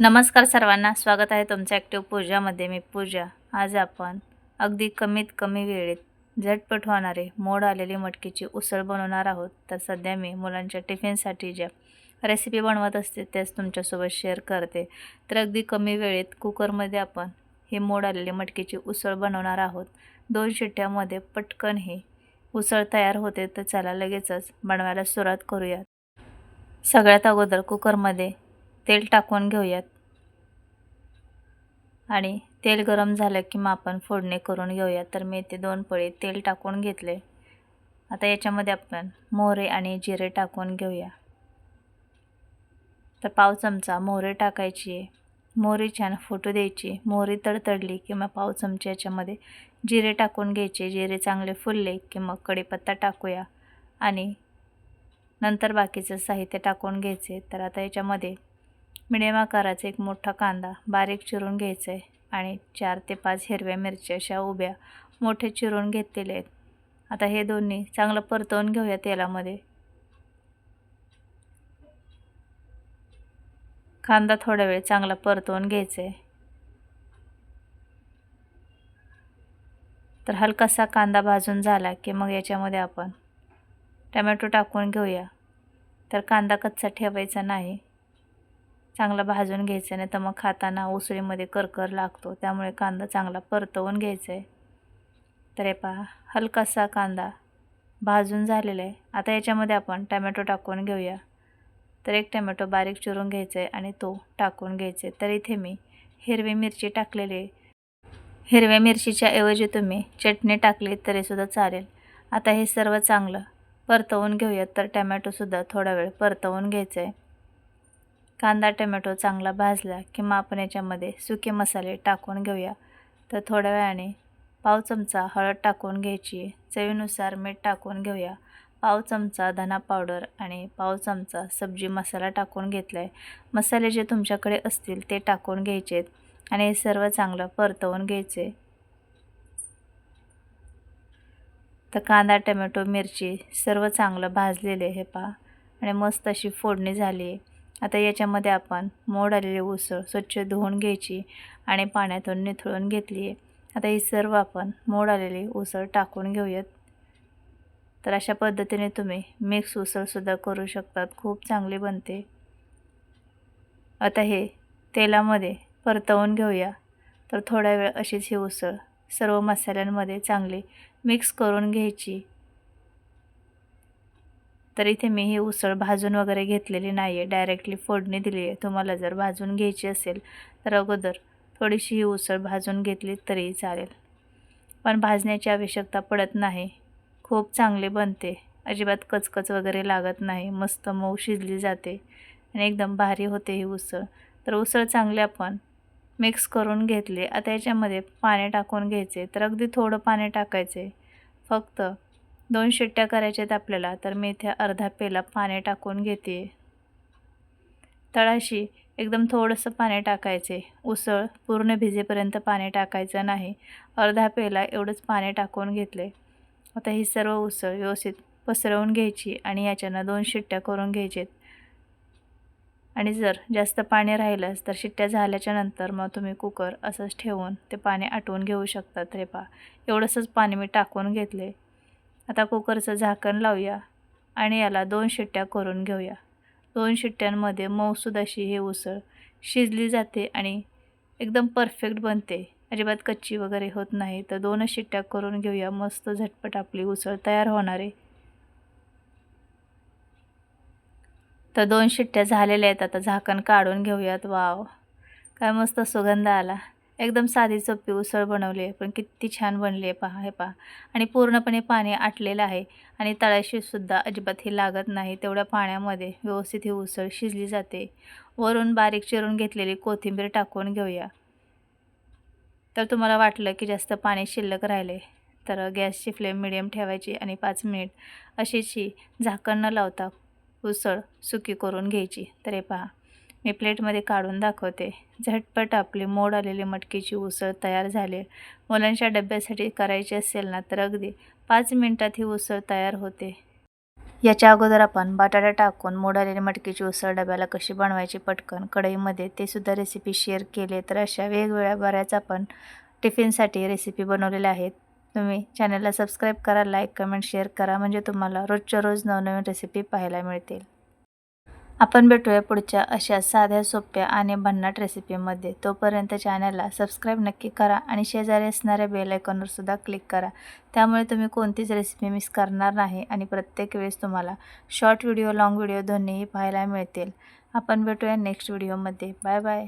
नमस्कार सर्वांना स्वागत आहे तुमच्या ॲक्टिव्ह पूजामध्ये मी पूजा. आज आपण अगदी कमीत कमी वेळेत झटपट होणारे मोड आलेली मटकीची उसळ बनवणार आहोत. तर सध्या मी मुलांच्या टिफिनसाठी ज्या रेसिपी बनवत असते त्याच तुमच्यासोबत शेअर करते. तर अगदी कमी वेळेत कुकरमध्ये आपण ही मोड आलेली मटकीची उसळ बनवणार आहोत. दोन शिट्ट्यामध्ये पटकन ही उसळ तयार होते तर चला लगेचच बनवायला सुरुवात करूयात. सगळ्यात अगोदर कुकरमध्ये तेल टाकून घेऊयात. आणि तेल गरम झालं की मग आपण फोडणी करून घेऊया तर मी ते दोन पळी तेल टाकून घेतले. आता याच्यामध्ये आपण मोहरे आणि जिरे टाकून घेऊया. तर पाव चमचा मोहरे टाकायची आहे. मोहरी छान फुटू द्यायची. मोहरी तडतडली की मग पाव चमचे याच्यामध्ये जिरे टाकून घ्यायचे. जिरे चांगले फुलले की मग कढीपत्ता टाकूया. आणि नंतर बाकीचं साहित्य टाकून घ्यायचे. तर आता याच्यामध्ये मिडियम आकाराचा एक मोठा कांदा बारीक चिरून घ्यायचा आहे आणि चार ते पाच हिरव्या मिरच्या अशा उभ्या मोठे चिरून घेतलेले आहेत. आता हे दोन्ही चांगलं परतवून घेऊया तेलामध्ये. कांदा थोडा वेळ चांगला परतवून घ्यायचा आहे. तर हलकासा कांदा भाजून झाला की मग याच्यामध्ये आपण टमॅटो टाकून घेऊया. तर कांदा कच्चा ठेवायचा नाही. चांगला भाजून घ्यायचं नाही तर मग खाताना उसळीमध्ये करकर लागतो. त्यामुळे कांदा चांगला परतवून घ्यायचा आहे तर हे पहा हलकासा कांदा भाजून झालेला आहे. आता याच्यामध्ये आपण टमॅटो टाकून घेऊया. तर एक टमॅटो बारीक चिरून घ्यायचा आहे आणि तो टाकून घ्यायचा आहे तर इथे मी हिरवी मिरची टाकलेली आहे. हिरव्या मिरचीच्या ऐवजी तुम्ही चटणी टाकली तरीसुद्धा चालेल. आता हे सर्व चांगलं परतवून घेऊयात. तर टमॅटोसुद्धा थोडा वेळ परतवून घ्यायचं आहे कांदा टमॅटो चांगला भाजला की आपण याच्यामध्ये सुके मसाले टाकून घेऊया. तर थोड्या वेळाने पाव चमचा हळद टाकून घ्यायची. चवीनुसार मीठ टाकून घेऊया. पाव चमचा धना पावडर आणि पाव चमचा सब्जी मसाला टाकून घेतला आहे मसाले जे तुमच्याकडे असतील ते टाकून घ्यायचे आणि हे सर्व चांगलं परतवून घ्यायचे. तर कांदा टमॅटो मिरची सर्व चांगलं भाजलेले हे पहा. आणि मस्त अशी फोडणी झाली आहे. आता याच्यामध्ये आपण मोड आलेली उसळ स्वच्छ धुवून घ्यायची आणि पाण्यातून निथळून घेतली आहे. आता ही सर्व आपण मोड आलेली उसळ टाकून घेऊयात. तर अशा पद्धतीने तुम्ही मिक्स उसळसुद्धा करू शकतात. खूप चांगली बनते. आता हे तेलामध्ये परतवून घेऊया. तर थोडा वेळ अशीच ही उसळ सर्व मसाल्यांमध्ये चांगली मिक्स करून घ्यायची. तर इथे मी ही उसळ भाजून वगैरे घेतलेली नाही आहे डायरेक्टली फोडणी दिली आहे. तुम्हाला जर भाजून घ्यायची असेल तर अगोदर थोडीशी ही उसळ भाजून घेतली तरीही चालेल. पण भाजण्याची आवश्यकता पडत नाही. खूप चांगले बनते. अजिबात कचकच वगैरे लागत नाही. मस्त मऊ शिजली जाते आणि एकदम भारी होते ही उसळ. तर उसळ चांगली आपण मिक्स करून घेतली. आता याच्यामध्ये पाणी टाकून घ्यायचे. तर अगदी थोडं पाणी टाकायचे. फक्त दोन शिट्ट्या करायच्या आहेत आपल्याला. तर मी इथे अर्धा पेला पाणी टाकून घेते. तळाशी एकदम थोडंसं पाणी टाकायचे. उसळ पूर्ण भिजेपर्यंत पाणी टाकायचं नाही. अर्धा पेला एवढंच पाणी टाकून घेतले. आता ही सर्व उसळ व्यवस्थित पसरवून घ्यायची आणि याच्यानं दोन शिट्ट्या करून घ्यायचेत. आणि जर जास्त पाणी राहिलंच तर शिट्ट्या झाल्याच्यानंतर मग तुम्ही कुकर असंच ठेवून ते पाणी आटवून घेऊ शकता तरी पा एवढंसंच पाणी मी टाकून घेतले. आता कुकरचं झाकण लावूया आणि याला दोन शिट्ट्या करून घेऊया. दोन शिट्ट्यांमध्ये मऊसूद अशी हे उसळ शिजली जाते आणि एकदम परफेक्ट बनते. अजिबात कच्ची वगैरे होत नाही. तर दोनच शिट्ट्या करून घेऊया. मस्त झटपट आपली उसळ तयार होणार आहे. तर दोन शिट्ट्या झालेल्या आहेत. आता झाकण काढून घेऊयात. वाव! काय मस्त सुगंध आला. एकदम साधी सोपी उसळ बनवली आहे पण किती छान बनली आहे पहा हे पहा. आणि पूर्णपणे पाणी आटलेलं आहे आणि तळाशीसुद्धा अजिबात ही लागत नाही तेवढ्या पाण्यामध्ये व्यवस्थित ही उसळ शिजली जाते. वरून बारीक चिरून घेतलेली कोथिंबीर टाकून घेऊया. तर तुम्हाला वाटलं की जास्त पाणी शिल्लक राहिले तर गॅसची फ्लेम मिडियम ठेवायची आणि पाच मिनिट अशीची झाकण न लावता उसळ सुकी करून घ्यायची. तर हे पहा. मी प्लेटमध्ये काढून दाखवते. झटपट आपली मोड आलेली मटकीची उसळ तयार झाली. मुलांच्या डब्यासाठी करायची असेल ना तर अगदी पाच मिनटात ही उसळ तयार होते. याच्या अगोदर आपण बटाटा टाकून मोड आलेली मटकीची उसळ डब्याला कशी बनवायची पटकन कढईमध्ये ते सुद्धा रेसिपी शेअर केले तर अशा वेगवेगळ्या बऱ्याच आपण टिफिनसाठी रेसिपी बनवलेल्या आहेत. तुम्ही चॅनलला सबस्क्राईब करा लाईक कमेंट शेअर करा. म्हणजे तुम्हाला रोजच्या रोज नवनवीन रेसिपी पाहायला मिळतील. आपण भेटूया पुढच्या अशा साध्या सोप्या आणि भन्नाट रेसिपीमध्ये. तोपर्यंत चॅनलला सबस्क्राईब नक्की करा आणि शेजारी असणाऱ्या बेल आयकॉनवर सुद्धा क्लिक करा. त्यामुळे तुम्ही कोणतीच रेसिपी मिस करणार नाही आणि प्रत्येक वेळेस तुम्हाला शॉर्ट व्हिडिओ लाँग व्हिडिओ दोन्हीही पाहायला मिळतील. आपण भेटूया नेक्स्ट व्हिडिओमध्ये बाय बाय